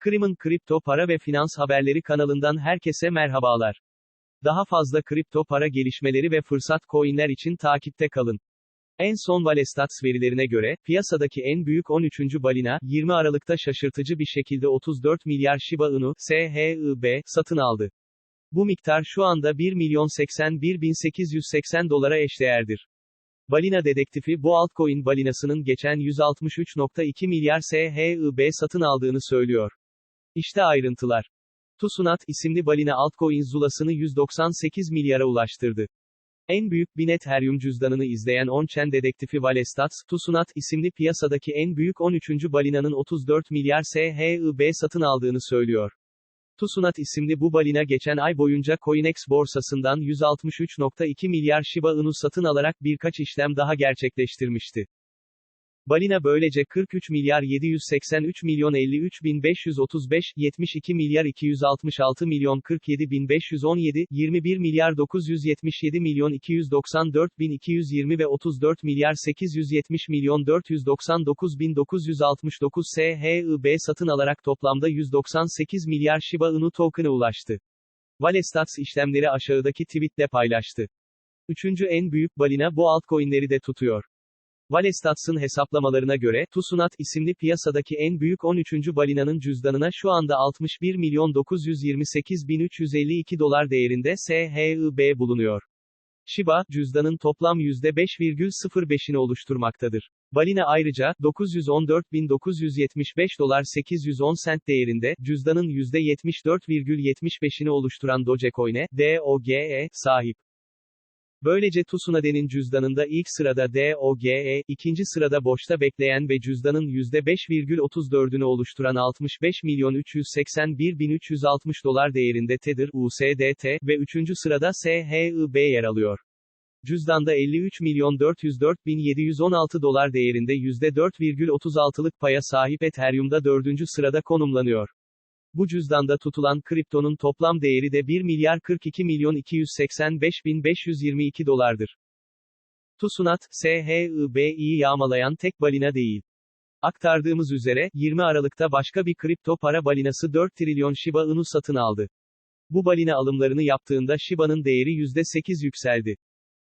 Krim'in kripto para ve finans haberleri kanalından herkese merhabalar. Daha fazla kripto para gelişmeleri ve fırsat coinler için takipte kalın. En son Valestats verilerine göre, piyasadaki en büyük 13. balina, 20 Aralık'ta şaşırtıcı bir şekilde 34 milyar Shiba Inu, SHIB, satın aldı. Bu miktar şu anda 1 milyon 81 bin 880 dolara eşdeğerdir. Balina dedektifi bu altcoin balinasının geçen 163.2 milyar SHIB satın aldığını söylüyor. İşte ayrıntılar. Tusunat isimli balina altcoin zulasını 198 milyara ulaştırdı. En büyük bin Ethereum cüzdanını izleyen on-chain dedektifi Valestats, Tusunat isimli piyasadaki en büyük 13. balinanın 34 milyar SHIB satın aldığını söylüyor. Tusunat isimli bu balina geçen ay boyunca Coinex borsasından 163.2 milyar Shiba Inu satın alarak birkaç işlem daha gerçekleştirmişti. Balina böylece 43 milyar 783 milyon 53 bin 535, 72 milyar 266 milyon 47 bin 517, 21 milyar 977 milyon 294 bin 220 ve 34 milyar 870 milyon 499 bin 969 SHIB satın alarak toplamda 198 milyar Shiba Inu token'a ulaştı. Valestats işlemleri aşağıdaki tweetle paylaştı. Üçüncü en büyük balina bu altcoin'leri de tutuyor. Valestats'ın hesaplamalarına göre, Tusunat isimli piyasadaki en büyük 13. balinanın cüzdanına şu anda 61 milyon 928 bin 352 dolar değerinde SHIB bulunuyor. Shiba, cüzdanın toplam %5,05'ini oluşturmaktadır. Balina ayrıca, 914.975 dolar 810 sent değerinde, cüzdanın %74,75'ini oluşturan Dogecoin'e, DOGE, sahip. Böylece Tsunade'nin cüzdanında ilk sırada DOGE, ikinci sırada boşta bekleyen ve cüzdanın %5,34'ünü oluşturan 65 milyon 381 bin 360 dolar değerinde Tether, USDT ve üçüncü sırada SHIB yer alıyor. Cüzdanda 53 milyon 404 bin 716 dolar değerinde %4,36'lık paya sahip Ethereum'da dördüncü sırada konumlanıyor. Bu cüzdanda tutulan kriptonun toplam değeri de 1 milyar 42 milyon 285 bin 522 dolardır. Tusunat, SHIB'yi yağmalayan tek balina değil. Aktardığımız üzere, 20 Aralık'ta başka bir kripto para balinası 4 trilyon Shiba Inu satın aldı. Bu balina alımlarını yaptığında Shiba'nın değeri %8 yükseldi.